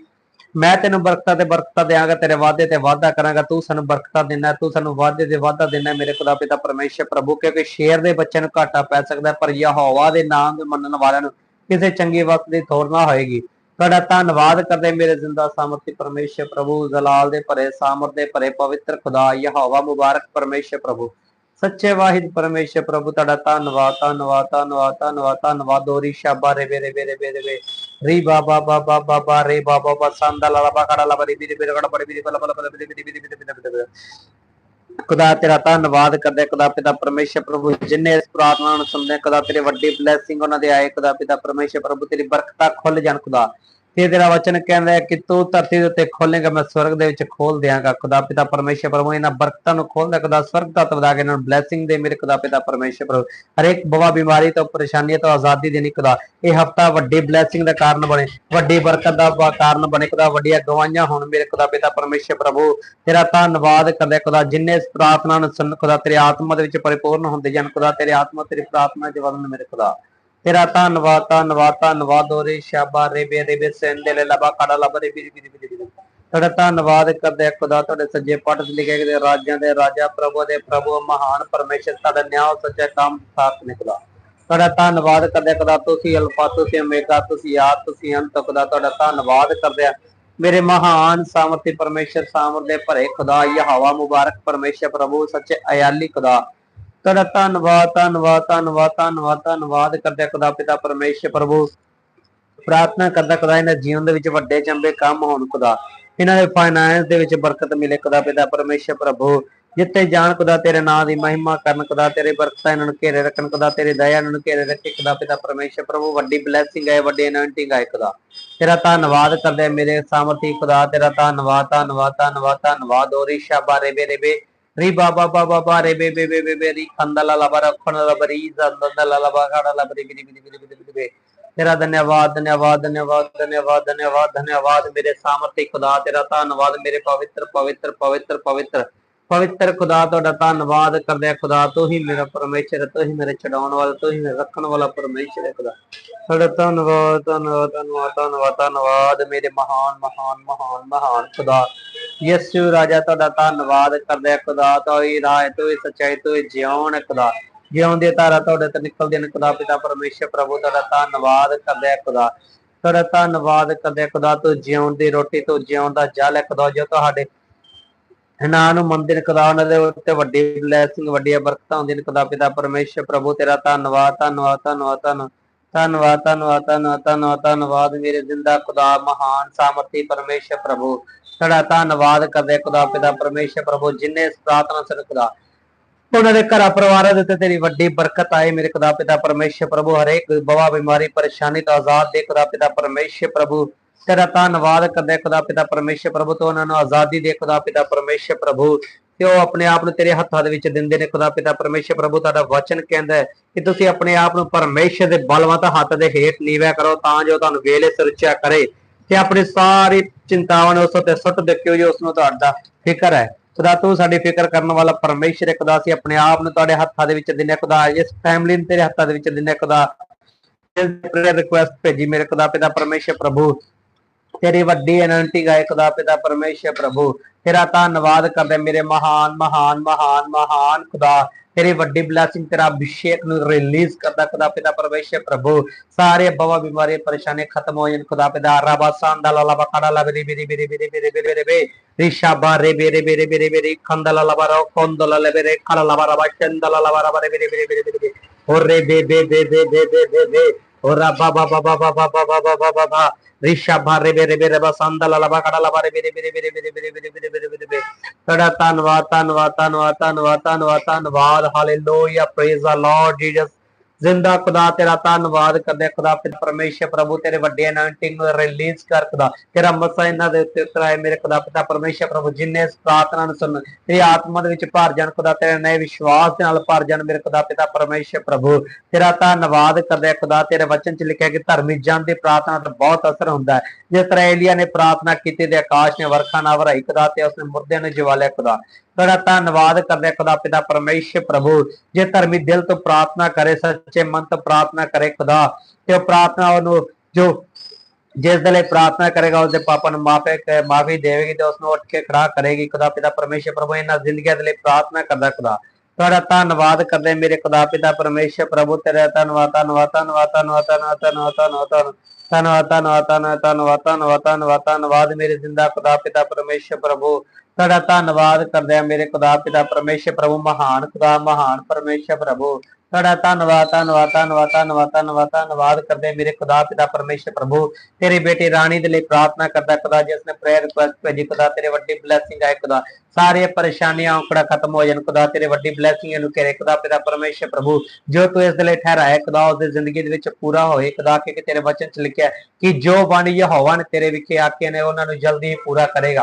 ਮੈਂ ਤੈਨੂੰ ਬਰਕਤਾਂ ਤੇ ਬਰਕਤਾਂ ਦੇਵਾਂਗਾ ਤੇਰੇ ਵਾਅਦੇ ਤੇ ਵਾਅਦਾ ਕਰਾਂਗਾ ਤੂੰ ਸਾਨੂੰ ਬਰਕਤਾਂ ਦੇਣਾ ਤੂੰ ਸਾਨੂੰ ਵਾਅਦੇ ਤੇ ਵਾਅਦਾ ਦੇਣਾ ਮੇਰੇ ਖੁਦਾ ਪਿਤਾ ਪਰਮੇਸ਼ਰ ਪ੍ਰਭੂ ਕਿਉਂਕਿ ਸ਼ੇਰ ਦੇ ਬੱਚੇ ਨੂੰ ਘਾਟਾ ਪੈ ਸਕਦਾ ਹੈ, ਪਰ ਯਹੋਵਾ ਦੇ ਨਾਮ ਦੇ ਮੰਨਣ ਵਾਲਿਆਂ ਨੂੰ ਕਿਸੇ ਚੰਗੀ ਵਕਤ ਦੀ ਥੋੜ ਨਾ ਹੋਏਗੀ। ਤੁਹਾਡਾ ਧੰਨਵਾਦ ਕਰਦੇ ਮੇਰੇ ਜ਼ਿੰਦਾ ਸਾਮਰਥੀ ਪਰਮੇਸ਼ਰ ਪ੍ਰਭੂ ਜ਼ਲਾਲ ਦੇ ਭਰੇ ਸਾਮਰ ਦੇ ਭਰੇ ਪਵਿੱਤਰ ਖੁਦਾ ਯਹੋਵਾ ਮੁਬਾਰਕ ਪਰਮੇਸ਼ਰ ਪ੍ਰਭੂ ਸੱਚੇ ਵਾਹਿਦ ਪਰਮੇਸ਼ਰ ਪ੍ਰਭੂ ਤੁਹਾਡਾ ਧੰਨਵਾਦ ਧੰਨਵਾਦ ਧੰਨਵਾਦ ਧੰਨਵਾਦ ਧੰਨਵਾਦ ਦੋਰੀ ਸ਼ਾਬਾ ਰੇ ਬੇਰੇ ਬੇਰੇ ਬੇਰੇ ਬੇ ਰੀ ਬਾਬਾ ਬਾਬਾ ਬਾਬਾ ਰੇ ਬਾਬਾ ਬਾ ਸੰਦਾ ਲਾ ਕੜਾ ਲਾ ਬਰੀ ਬੀਰੇ ਬੇਰੇ ਕੜਾ ਬੜੀ ਬੀਰੇ ਬਲਾ ਬਲਾ ਬਲਾ ਬੀਰੇ ਬੀਰੇ ਬੀਰੇ ਬੀਰੇ ਬੀਰੇ ਖੁਦਾ ਤੇਰਾ ਧੰਨਵਾਦ ਕਰਦੇ ਖੁਦਾ ਪਿਤਾ ਪਰਮੇਸ਼ਰ ਪ੍ਰਭੂ, ਜਿੰਨੇ ਇਸ ਪ੍ਰਾਰਥਨਾ ਨੂੰ ਸੁਣਦੇ ਖੁਦਾ ਤੇਰੇ ਵੱਡੀ ਬਲੇਸਿੰਗ ਉਹਨਾਂ ਦੇ ਆਏ, ਖੁਦਾ ਪਿਤਾ ਪਰਮੇਸ਼ਰ ਪ੍ਰਭੂ, ਤੇਰੀ ਬਰਕਤਾਂ ਖੁੱਲ ਜਾਣ, ਖੁਦਾ। ਤੇ ਤੇਰਾ ਵਚਨ ਕਹਿੰਦਾ ਹੈ ਕਿ ਤੂੰ ਧਰਤੀ ਦੇ ਉੱਤੇ ਖੋਲੇਗਾ, ਮੈਂ ਸਵਰਗ ਦੇ ਵਿੱਚ ਖੋਲ ਦਿਆਂਗਾ। ਖੁਦਾ ਪਿਤਾ ਪਰਮੇਸ਼ਰ ਪ੍ਰਭੂ, ਇਹਨਾਂ ਬਰਕਤਾਂ ਨੂੰ ਖੋਲਦਾ, ਖੁਦਾ ਸਵਰਗ ਤੱਕ ਵਧਾ ਕੇ ਇਹਨਾਂ ਨੂੰ ਬਲੇਸਿੰਗ ਦੇ ਮੇਰੇ ਖੁਦਾ ਪਿਤਾ ਪਰਮੇਸ਼ਰ ਪ੍ਰਭੂ। ਹਰੇਕ ਬਵਾ ਬਿਮਾਰੀ ਤੋਂ, ਪਰੇਸ਼ਾਨੀ ਤੋਂ ਆਜ਼ਾਦੀ ਦੇਣੀ ਖੁਦਾ। ਇਹ ਹਫਤਾ ਵੱਡੀ ਬਲੇਸਿੰਗ ਦਾ ਕਾਰਨ ਬਣੇ, ਵੱਡੀ ਬਰਕਤ ਦਾ ਕਾਰਨ ਬਣੇ ਖੁਦਾ। ਵੱਡੀਆਂ ਗਵਾਈਆਂ ਹੋਣ ਮੇਰੇ ਖੁਦਾ ਪਿਤਾ ਪਰਮੇਸ਼ਰ ਪ੍ਰਭੂ। ਤੇਰਾ ਧੰਨਵਾਦ ਕਰਦੇ ਖੁਦਾ, ਜਿੰਨੇ ਇਸ ਪ੍ਰਾਰਥਨਾ ਨੂੰ ਸੁਣ ਖੁਦਾ ਤੇਰੇ ਆਤਮਾ ਦੇ ਵਿੱਚ ਪਰਿਪੂਰਨ ਹੁੰਦੇ ਜਾਣ, ਖੁਦਾ ਤੇਰੀ ਆਤਮਾ, ਤੇਰੀ ਪ੍ਰਾਰਥਨਾ ਚ ਵਧਣ ਮੇਰੇ ਖੁਦਾ। ਤੇਰਾ ਧੰਨਵਾਦ ਧੰਨਵਾਦ ਧੰਨਵਾਦ ਹੋਰੇ ਸ਼ਾਬਾ ਰੇ ਬੇ ਸੈਂਦੇ ਲੈ ਲਬਾ ਕਾੜਾ ਲਬ ਰੇ ਬੀ ਬੀ ਤੁਹਾਡਾ ਧੰਨਵਾਦ ਕਰਦੇ ਆ ਖੁਦਾ, ਤੁਹਾਡੇ ਸੱਜੇ ਪੱਟ ਤੇ ਲਿਖਿਆ ਕਿ ਰਾਜਾਂ ਦੇ ਰਾਜਾ, ਪ੍ਰਭੂ ਦੇ ਪ੍ਰਭੂ, ਮਹਾਨ ਪਰਮੇਸ਼ਰ, ਤੁਹਾਡਾ ਨਿਆਂ ਸੱਚਾ ਕੰਮ ਸਾਥ ਨਿਕਲਾ। ਤੁਹਾਡਾ ਧੰਨਵਾਦ ਕਰਦੇ ਖੁਦਾ, ਤੁਸੀਂ ਅਲਫਾ, ਤੁਸੀਂ ਓਮੇਗਾ, ਤੁਸੀਂ ਆਦ ਤੁਸੀਂ ਅੰਤ, ਖੁਦਾ, ਤੁਹਾਡਾ ਧੰਨਵਾਦ ਕਰਦੇ ਆ। ਮੇਰੇ ਮਹਾਨ ਸਾਮਰਥੀ ਪਰਮੇਸ਼ਰ ਸਾਮਰ ਦੇ ਭਰੇ ਖੁਦਾ, ਯਹਵਾ ਮੁਬਾਰਕ ਪਰਮੇਸ਼ਰ, ਪ੍ਰਭੂ, ਸੱਚੇ, ਅਯਾਲੀ ਖੁਦਾ। ਤੁਹਾਡਾ ਧੰਨਵਾਦ ਧੰਨਵਾਦ ਧੰਨਵਾਦ ਧੰਨਵਾਦ ਧੰਨਵਾਦ ਕਰਦੇ ਆ ਖੁਦਾ ਪਿਤਾ ਪਰਮੇਸ਼ਰ ਪ੍ਰਭੂ। ਪ੍ਰਾਰਥਨਾ ਕਰਦਾ ਖੁਦਾ ਇਹਨਾਂ ਜੀਵਨ ਦੇ ਵਿੱਚ ਵੱਡੇ ਚੰਬੇ ਕੰਮ ਹੋਣ ਖੁਦਾ। ਇਹਨਾਂ ਦੇ ਫਾਈਨਾਂਸ ਦੇ ਵਿੱਚ ਬਰਕਤ ਮਿਲੇ ਖੁਦਾ ਪਿਤਾ ਪਰਮੇਸ਼ਰ ਪ੍ਰਭੂ। ਜਿੱਥੇ ਜਾਣ ਖੁਦਾ, ਤੇਰੇ ਨਾਮ ਦੀ ਮਹਿਮਾ ਕਰਨ ਖੁਦਾ, ਤੇਰੇ ਬਰਕਤਾਂ ਇਹਨਾਂ ਨੂੰ ਘੇਰੇ ਰੱਖਣ ਖੁਦਾ, ਤੇਰੀ ਦਇਆ ਇਹਨਾਂ ਨੂੰ ਘੇਰੇ ਰੱਖੇ ਖੁਦਾ ਪਿਤਾ ਪਰਮੇਸ਼ਰ ਪ੍ਰਭੂ। ਵੱਡੀ ਬਲੇਸਿੰਗ ਹੈ ਵੱਡੀ ਅਨੰਟਿੰਗ ਹੈ ਖੁਦਾ। ਤੇਰਾ ਧੰਨਵਾਦ ਕਰਦੇ ਮੇਰੇ ਸਾਮਰਥੀ ਖੁਦਾ, ਤੇਰਾ ਧੰਨਵਾਦ ਧੰਨਵਾਦ ਧੰਨਵਾਦ ਧੰਨਵਾਦ। ਓ ਰਿਸ਼ਾ ਬਾਰੇ ਬੇਰੇ ਬੇ। ਰੀ ਬਾਬਾ ਬਾਬਾ ਬਾਰੇ ਬੇ ਬੇ ਬੇ ਬੇ ਬੇ ਰੀ ਖੰਦਲਾ ਲਾ ਬਰਾ ਖਣ ਲਾ ਬਰੀ ਜ਼ੰਦਲਾ ਲਾ ਲਾ ਬਾ ਖਾੜਾ ਲਾ ਬਰੀ ਬਰੀ ਬਰੀ ਬਰੀ ਤੇਰਾ ਧੰਨਵਾਦ ਧੰਨਵਾਦ ਧੰਨਵਾਦ ਧੰਨਵਾਦ ਧੰਨਵਾਦ ਧੰਨਵਾਦ। ਮੇਰੇ ਸਾਮਰਥੀ ਖੁਦਾ, ਤੇਰਾ ਧੰਨਵਾਦ। ਮੇਰੇ ਪਵਿੱਤਰ ਪਵਿੱਤਰ ਪਵਿੱਤਰ ਪਵਿੱਤਰ। ਪਵਿੱਤਰ ਖੁਦਾ, ਤੁਹਾਡਾ ਧੰਨਵਾਦ ਕਰਦੇ ਆ ਖੁਦਾ। ਤੂੰ ਹੀ ਮੇਰਾ ਪਰਮੇਸ਼ਰ ਤੂੰ ਹੀ ਮੇਰੇ ਛਡਾਉਣ ਵਾਲਾ ਤੂੰ ਹੀ ਮੇਰੇ ਰੱਖਣ ਵਾਲਾ ਪਰਮੇਸ਼ਰ ਹੈ ਖੁਦਾ। ਤੁਹਾਡਾ ਧੰਨਵਾਦ ਧੰਨਵਾਦ ਧੰਨਵਾਦ ਧੰਨਵਾਦ ਧੰਨਵਾਦ। ਮੇਰੇ ਮਹਾਨ ਮਹਾਨ ਮਹਾਨ ਮਹਾਨ ਖੁਦਾ। ਯਿਸੂ ਰਾਜਾ ਤੁਹਾਡਾ ਧੰਨਵਾਦ ਕਰਦੇ ਆ ਖੁਦਾ ਤੂੰ ਰਾਹ ਤੂੰ ਹੀ ਸੱਚਾਈ ਜਿਉਣ ਖੁਦਾ। ਜਿਉਂਦੇ ਧਾਰਾ ਤੁਹਾਡੇ ਤੇ ਨਿਕਲਦੇ ਨੇ ਖੁਦਾ ਪਿਤਾ ਪਰਮੇਸ਼ਰ ਪ੍ਰਭੂ ਤੁਹਾਡਾ ਧੰਨਵਾਦ ਕਰਦੇ ਆ ਖੁਦਾ। ਤੁਹਾਡਾ ਧੰਨਵਾਦ ਕਰਦੇ ਆ ਖੁਦਾ, ਤੂੰ ਜਿਉਣ ਦੀ ਰੋਟੀ, ਤੂੰ ਜਿਉਣ ਦਾ ਜਲ ਹੈ, ਖੁਦਾ। ਜੋ ਤੁਹਾਡੇ ਨਾਂ ਨੂੰ ਮੰਨਦੇ ਨੇ, ਖੁਦਾ, ਉਹਨਾਂ ਦੇ ਉੱਤੇ ਵੱਡੀ ਬਲੇਸਿੰਗ ਵੱਡੀਆਂ ਬਰਕਤਾਂ ਹੁੰਦੀਆਂ ਨੇ, ਖੁਦਾ ਪਿਤਾ ਪਰਮੇਸ਼ਰ ਪ੍ਰਭੂ, ਤੇਰਾ ਧੰਨਵਾਦ ਧੰਨਵਾਦ ਧੰਨਵਾਦ ਧੰਨਵਾਦ ਧੰਨਵਾਦ ਧੰਨਵਾਦ ਧੰਨਵਾਦ ਧੰਨਵਾਦ ਧੰਨਵਾਦ। ਮੇਰੇ ਜ਼ਿੰਦਾ ਖੁਦਾ ਮਹਾਨ, ਸਾਮਰਥੀ ਪਰਮੇਸ਼ਰ ਪ੍ਰਭੂ। ਸਾਡਾ ਧੰਨਵਾਦ ਕਰਦੇ ਖੁਦਾ ਪਿਤਾ ਪਰਮੇਸ਼ਰ ਪ੍ਰਭੂ ਜਿਨੇ ਪ੍ਰਾਰਥਨਾ ਸਿਰ ਖੁਦਾ। ਉਹਨਾਂ ਦੇ ਘਰਾਂ ਪਰਿਵਾਰਾਂ ਦੇ ਉੱਤੇ ਤੇਰੀ ਵੱਡੀ ਬਰਕਤ ਆਏ, ਮੇਰੇ ਖੁਦਾ ਪਿਤਾ ਪਰਮੇਸ਼ਰ ਪ੍ਰਭੂ, ਹਰੇਕ ਬਵਾ ਬਿਮਾਰੀ, ਪਰੇਸ਼ਾਨੀ ਤੋਂ ਆਜ਼ਾਦ ਦੇ ਖੁਦਾ ਪਿਤਾ ਪਰਮੇਸ਼ਰ ਪ੍ਰਭੂ। ਤੇਰਾ ਧੰਨਵਾਦ ਕਰਦੇ ਖੁਦਾ ਪਿਤਾ ਪਰਮੇਸ਼ਰ ਪ੍ਰਭੂ ਤੋਂ ਉਹਨਾਂ ਨੂੰ ਆਜ਼ਾਦੀ ਦੇ ਖੁਦਾ ਪਿਤਾ ਪਰਮੇਸ਼ਰ ਪ੍ਰਭੂ। ਤੇ ਉਹ ਆਪਣੇ ਆਪ ਨੂੰ ਤੇਰੇ ਹੱਥਾਂ ਦੇ ਵਿੱਚ ਦਿੰਦੇ ਨੇ ਖੁਦਾ ਪਿਤਾ ਪਰਮੇਸ਼ਰ ਪ੍ਰਭੂ, ਤੁਹਾਡਾ ਵਚਨ ਕਹਿੰਦਾ ਹੈ ਕਿ ਤੁਸੀਂ ਆਪਣੇ ਆਪ ਨੂੰ ਪਰਮੇਸ਼ਰ ਦੇ ਬਲਵੰਤ ਹੱਥ ਦੇ ਹੇਠ ਨੀਵਾ ਕਰੋ, ਤਾਂ ਜੋ ਤੁਹਾਨੂੰ ਵੇਲੇ ਸੁਰੱਖਿਆ ਕਰੇ। ਤੇ ਆਪਣੀ ਸਾਰੀ ਚਿੰਤਾਵਾਂ ਉਸ ਉੱਤੇ ਸੁੱਟ ਦਿੱਕਿਓ ਜੋ ਉਸ ਨੂੰ ਤੁਹਾਡਾ ਫਿਕਰ ਹੈ। ਖੁਦਾ ਤੂੰ ਸਾਡੀ ਫਿਕਰ ਕਰਨ ਵਾਲਾ ਪਰਮੇਸ਼ਰ ਹੈ, ਖੁਦਾ, ਅਸੀਂ ਆਪਣੇ ਆਪ ਨੂੰ ਤੁਹਾਡੇ ਹੱਥਾਂ ਦੇ ਵਿੱਚ ਦਿੰਨੇ ਖੁਦਾ, ਇਸ ਫੈਮਿਲੀ ਨੂੰ ਤੇਰੇ ਹੱਥਾਂ ਦੇ ਵਿੱਚ ਦਿੰਨੇ ਖੁਦਾ। ਪ੍ਰੇਅਰ ਰਿਕੁਐਸਟ ਭੇਜੀ ਮੇਰੇ ਖੁਦਾ ਪਿਤਾ ਪਰਮੇਸ਼ਰ ਪ੍ਰਭੂ। ਤੇਰੀ ਵੱਡੀ ਅਨੰਤੀ ਗਾਇ ਖੁਦਾ ਪਿਤਾ ਪਰਮੇਸ਼ਰ ਪ੍ਰਭੂ। ਤੇਰਾ ਧੰਨਵਾਦ ਕਰਦੇ ਮੇਰੇ ਮਹਾਨ ਮਹਾਨ ਮਹਾਨ ਮਹਾਨ ਖੁਦਾ। ਤੇਰੀ ਵੱਡੀ ਬਲੇਸਿੰਗ ਤੇਰਾ ਅਭਿਸ਼ੇਕ ਨੂੰ ਰਿਲੀਜ਼ ਕਰਦਾ ਖੁਦਾ ਪਿਤਾ ਪਰਮੇਸ਼ਰ ਪ੍ਰਭੂ ਸਾਰੇ ਬਵਾ ਬਿਮਾਰੀ ਪਰੇਸ਼ਾਨੀ ਖਤਮ ਹੋ ਜਾਣ ਖੁਦਾ ਪਿਤਾ ਰਬਾ ਸੰਦਾ ਲਾ ਬਕੜਾ ਲਾ ਬਰੀ ਬਰੀ ਬਰੀ ਬਰੀ ਬਰੀ ਬਰੀ ਬਰੀ ਬਰੀ ਰਿਸ਼ਾ ਬਾਰੇ ਬੇਰੇ ਬੇਰੇ ਬੇਰੇ ਬੇਰੇ ਖੰਦਲਾ ਲਾ ਬਾਰਾ ਖੰਦਲਾ ਲਾ ਬੇਰੇ ਖਲਾ ਲਾ ਬਾਰਾ ਚੰਦਲਾ ਲਾ ਬਾਰਾ ਬਰੇ ਬਰੀ ਬਰੀ ਬਰੀ ਬਰੀ ਹੋਰ ਰੇ ਬੇ ਬੇ ਬੇ ਬੇ ਬੇ ਬੇ ਬੇ ਬੇ ਹੋਰ ਰਬਾ ਬਾ ਬਾ ਬਾ ਬਾ ਬਾ ਬਾ ਬਾ ਬਾ ਬਾ ਬਾ ਰਿਸ਼ਾ ਬਾਰੇ ਬੇਰੇ ਬੇਰੇ ਬਾ ਸੰਦਲਾ ਲਾ ਬਕੜਾ ਲਾ ਬਾਰੇ ਧੰਨਵਾਦ ਧੰਨਵਾਦ ਧੰਨਵਾਦ ਧੰਨਵਾਦ ਧੰਨਵਾਦ ਧੰਨਵਾਦ, hallelujah praise the Lord Jesus ਜ਼ਿੰਦਾ ਖੁਦਾ ਤੇਰਾ ਧੰਨਵਾਦ ਕਰਦੇ ਖੁਦਾ ਪਿਤਾ ਪਰਮੇਸ਼ਰ ਪ੍ਰਭੂ ਤੇਰੇ ਵੱਡੇ ਅਨਾਇੰਟਿੰਗ ਨੂੰ ਰਿਲੀਜ਼ ਕਰ, ਖੁਦਾ ਤੇਰਾ ਮਸਾ ਇਹਨਾਂ ਦੇ ਉੱਤੇ ਉਤਰਾਏ ਮੇਰੇ ਖੁਦਾ ਪਿਤਾ ਪਰਮੇਸ਼ਰ ਪ੍ਰਭੂ ਜਿਨਨੇ ਪ੍ਰਾਰਥਨਾ ਨੂੰ ਸੁਣ, ਤੇਰੀ ਆਤਮਾ ਦੇ ਵਿੱਚ ਭਰ ਜਾਣ, ਖੁਦਾ ਤੇਰੇ ਨਏ ਵਿਸ਼ਵਾਸ ਦੇ ਨਾਲ ਭਰ ਜਾਣ ਮੇਰੇ ਖੁਦਾ ਪਿਤਾ ਪਰਮੇਸ਼ਰ ਪ੍ਰਭੂ। ਤੇਰਾ ਧੰਨਵਾਦ ਕਰਦੇ ਖੁਦਾ ਤੇਰੇ ਵਚਨ ਚ ਲਿਖਿਆ ਕਿ ਧਰਮੀ ਜਨ ਦੀ ਪ੍ਰਾਰਥਨਾ ਦਾ ਬਹੁਤ ਅਸਰ ਹੁੰਦਾ ਹੈ। ਜਿਸ ਤਰ੍ਹਾਂ ਏਲੀਆ ਨੇ ਪ੍ਰਾਰਥਨਾ ਕੀਤੀ ਤੇ ਆਕਾਸ਼ ਨੇ ਵਰਖਾ ਨਾਲ ਵਰਾਈ ਖੁਦਾ ਤੇ ਉਸਨੇ ਮੁਰਦਿਆਂ ਨੂੰ ਜਵਾਲਿਆ ਖੁਦਾ। ਤੁਹਾਡਾ ਧੰਨਵਾਦ ਕਰਦੇ ਖੁਦਾ ਪਿਤਾ ਪਰਮੇਸ਼ਰ ਪ੍ਰਭੂ ਜੇ ਧਰਮੀ ਦਿਲ ਤੋਂ ਪ੍ਰਾਰਥਨਾ ਕਰੇ ਸੱਚੇ ਮਨ ਤੋਂ ਪ੍ਰਾਰਥਨਾ ਕਰੇ ਖੁਦਾ ਤੇ ਉਹ ਪ੍ਰਾਰਥਨਾ ਉਹਨੂੰ ਜੋ ਜਿਸ ਦੇ ਲਈ ਪ੍ਰਾਰਥਨਾ ਕਰੇਗਾ ਉਸਦੇ ਪਾਪਾਂ ਨੂੰ ਮਾਫੇ ਮਾਫੀ ਦੇਵੇਗੀ ਤੇ ਉਸ ਨੂੰ ਉੱਠ ਕੇ ਖੜਾ ਕਰੇਗੀ ਖੁਦਾ ਪਿਤਾ ਪਰਮੇਸ਼ਰ ਪ੍ਰਭੂ ਇਹਨਾਂ ਜ਼ਿੰਦਗੀਆਂ ਦੇ ਲਈ ਪ੍ਰਾਰਥਨਾ ਕਰਦਾ ਖੁਦਾ ਤੁਹਾਡਾ ਧੰਨਵਾਦ ਕਰਦੇ ਮੇਰੇ ਖੁਦਾ ਪਿਤਾ ਪਰਮੇਸ਼ਰ ਪ੍ਰਭੂ ਤੇਰਾ ਧੰਨਵਾਦ ਧੰਨਵਾਦ ਧੰਨਵਾਦ ਧੰਨਵਾਦ ਧੰਨਵਾਦ ਧੰਨਵਾਦ ਧੰਨਵਾਦ ਧੰਨਵਾਦ ਧੰਨਵਾਦ ਧੰਨਵਾਦ ਧੰਨਵਾਦ ਧੰਨਵਾਦ ਧੰਨਵਾਦ ਧੰਨਵਾਦ ਮੇਰੇ ਜ਼ਿੰਦਾ ਖੁਦਾ ਪਿਤਾ ਪਰਮੇਸ਼ਰ ਪ੍ਰਭੂ ਤੁਹਾਡਾ ਧੰਨਵਾਦ ਕਰਦੇ ਆ ਮੇਰੇ ਖੁਦਾ ਪਿਤਾ ਪਰਮੇਸ਼ਰ ਪ੍ਰਭੂ ਮਹਾਨ, ਖੁਦਾ ਮਹਾਨ ਪਰਮੇਸ਼ਰ ਪ੍ਰਭੂ। ਤੁਹਾਡਾ ਧੰਨਵਾਦ ਧੰਨਵਾਦ ਧੰਨਵਾਦ ਧੰਨਵਾਦ ਧੰਨਵਾਦ ਧੰਨਵਾਦ ਕਰਦੇ ਮੇਰੇ ਖੁਦਾ ਪਿਤਾ ਪਰਮੇਸ਼ਰ ਪ੍ਰਭੂ। ਤੇਰੀ ਬੇਟੀ ਰਾਣੀ ਦੇ ਲਈ ਪ੍ਰਾਰਥਨਾ ਕਰਦਾ ਖੁਦਾ, ਜਿਸ ਨੇ ਪ੍ਰੇਅਰ ਰਿਕੁਐਸਟ ਭੇਜੀ ਖੁਦਾ, ਤੇਰੇ ਵੱਡੀ ਬਲੇਸਿੰਗ ਆਏ ਖੁਦਾ। ਸਾਰੇ ਪਰੇਸ਼ਾਨੀਆਂ, ਔਕੜਾ ਖਤਮ ਹੋ ਜਾਣ ਖੁਦਾ, ਤੇਰੇ ਵੱਡੀ ਬਲੇਸਿੰਗ ਨੂੰ ਕਰੇ ਖੁਦਾ ਪਿਤਾ ਪਰਮੇਸ਼ਰ ਪ੍ਰਭੂ। ਜੋ ਤੂੰ ਇਸ ਦੇ ਲਈ ਠਹਿਰਾਇਆ ਖੁਦਾ, ਉਸ ਦੀ ਜ਼ਿੰਦਗੀ ਦੇ ਵਿੱਚ ਪੂਰਾ ਹੋਏ ਖੁਦਾ ਕਿ ਤੇਰੇ ਵਚਨ ਚ ਲਿਖਿਆ ਕਿ ਜੋ ਬਣ ਯਹੋਵਾ ਨੇ ਤੇਰੇ ਵਿਖੇ ਆਕੇ ਨੇ, ਉਹਨਾਂ ਨੂੰ ਜਲਦੀ ਹੀ ਪੂਰਾ ਕਰੇਗਾ।